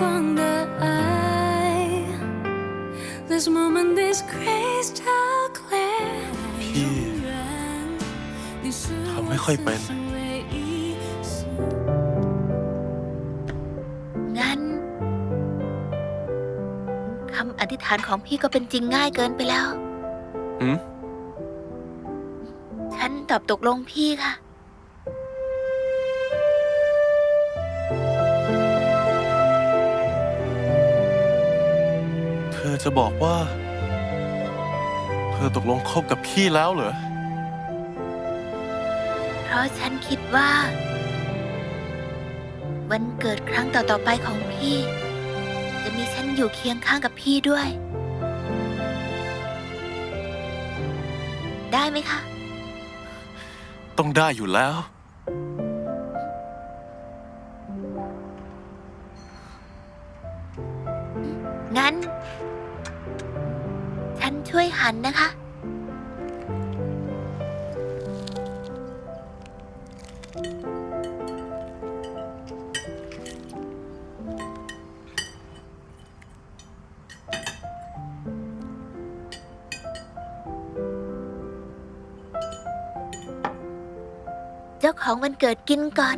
光的爱。This moment is crystal clear。 พี่ 你是 ทำไม่ค่อยเป็น 唯一。 งั้นคำอธิษฐานของพี่ก็เป็นจริงง่ายเกินไปแล้ว หืม ฉันตอบตกลงพี่ค่ะ จะบอกว่า เธอตกลงคบกับพี่แล้วเหรอ เพราะฉันคิดว่า วันเกิดครั้งต่อ ๆ ไปของพี่ จะมีฉันอยู่เคียงข้างกับพี่ด้วย ได้ไหมคะ ต้องได้อยู่แล้ว งั้นฉัน ช่วยหันนะคะ เจ้าของวันเกิดกินก่อน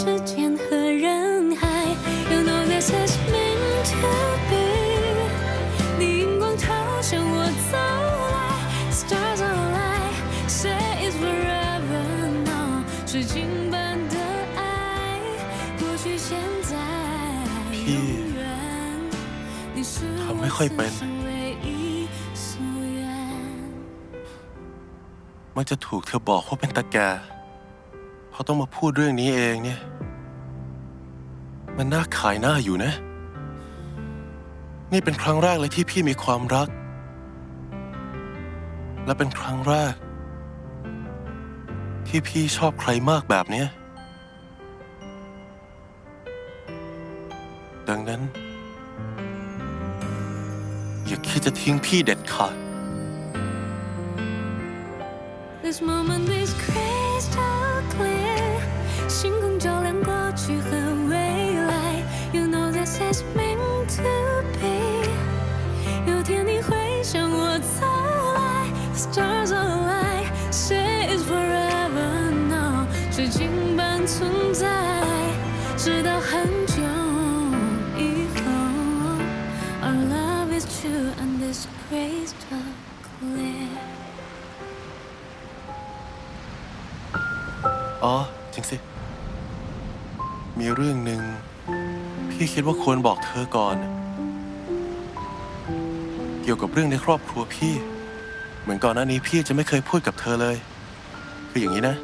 时间和人海。You know this is meant to be，你荧光透向我走来，Stars align。Say it's forever now，水晶般的爱，过去现在พี่ 永远，你是 ทำ 我 ไม่ค่อยเป็น 此生唯一夙愿。 มันจะถูกเธอบอกว่าเป็นตาแกพอต้องมาพูดเรื่องนี้เองเนี่ย มันน่าขายหน้าอยู่นะ นี่เป็นครั้งแรกเลยที่พี่มีความรัก และเป็นครั้งแรก ที่พี่ชอบใครมากแบบเนี้ยดังนั้น อย่าคิดจะทิ้งพี่เด็ดขาด This moment is crystal clear，星存在，直到很久以后，Our love is true and this crystal clear。 อ๋อ จริงสิ มีเรื่องหนึ่งพี่คิดว่าควรบอกเธอก่อน เกี่ยวกับเรื่องในครอบครัวพี่ เหมือนก่อนหน้านี้พี่จะไม่เคยพูดกับเธอเลย คืออย่างนี้นะ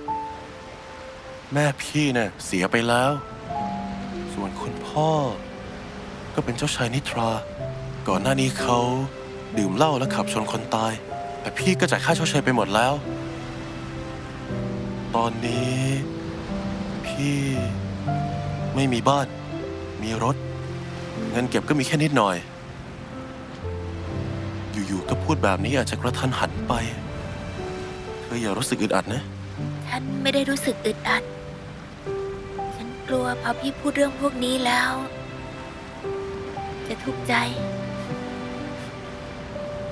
แม่พี่เนะ่ะเสียไปแล้ว ส่วนคุณพ่อ ก็เป็นเจ้าชายนิทรา ก่อนหน้านี้เขาดื่มเหล้าและขับชนคนตาย แต่พี่ก็จ่ายค่าชดเชยไปหมดแล้ว ตอนนี้ พี่ไม่มีบ้าน มีรถ เงินเก็บก็มีแค่นิดหน่อย อยู่ๆก็พูดแบบนี้อาจจะกระทันหันไป เธออย่ารู้สึกอึดอัดนะ ฉันไม่ได้รู้สึกอึดอัด ฉันกลัวพอพี่พูดเรื่องพวกนี้แล้ว จะทุกข์ใจ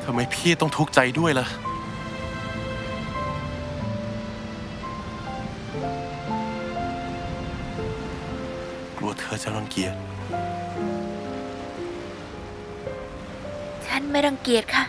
ทำไมพี่ต้องทุกข์ใจด้วยล่ะ กลัวเธอจะรังเกียจ ฉันไม่รังเกียจค่ะ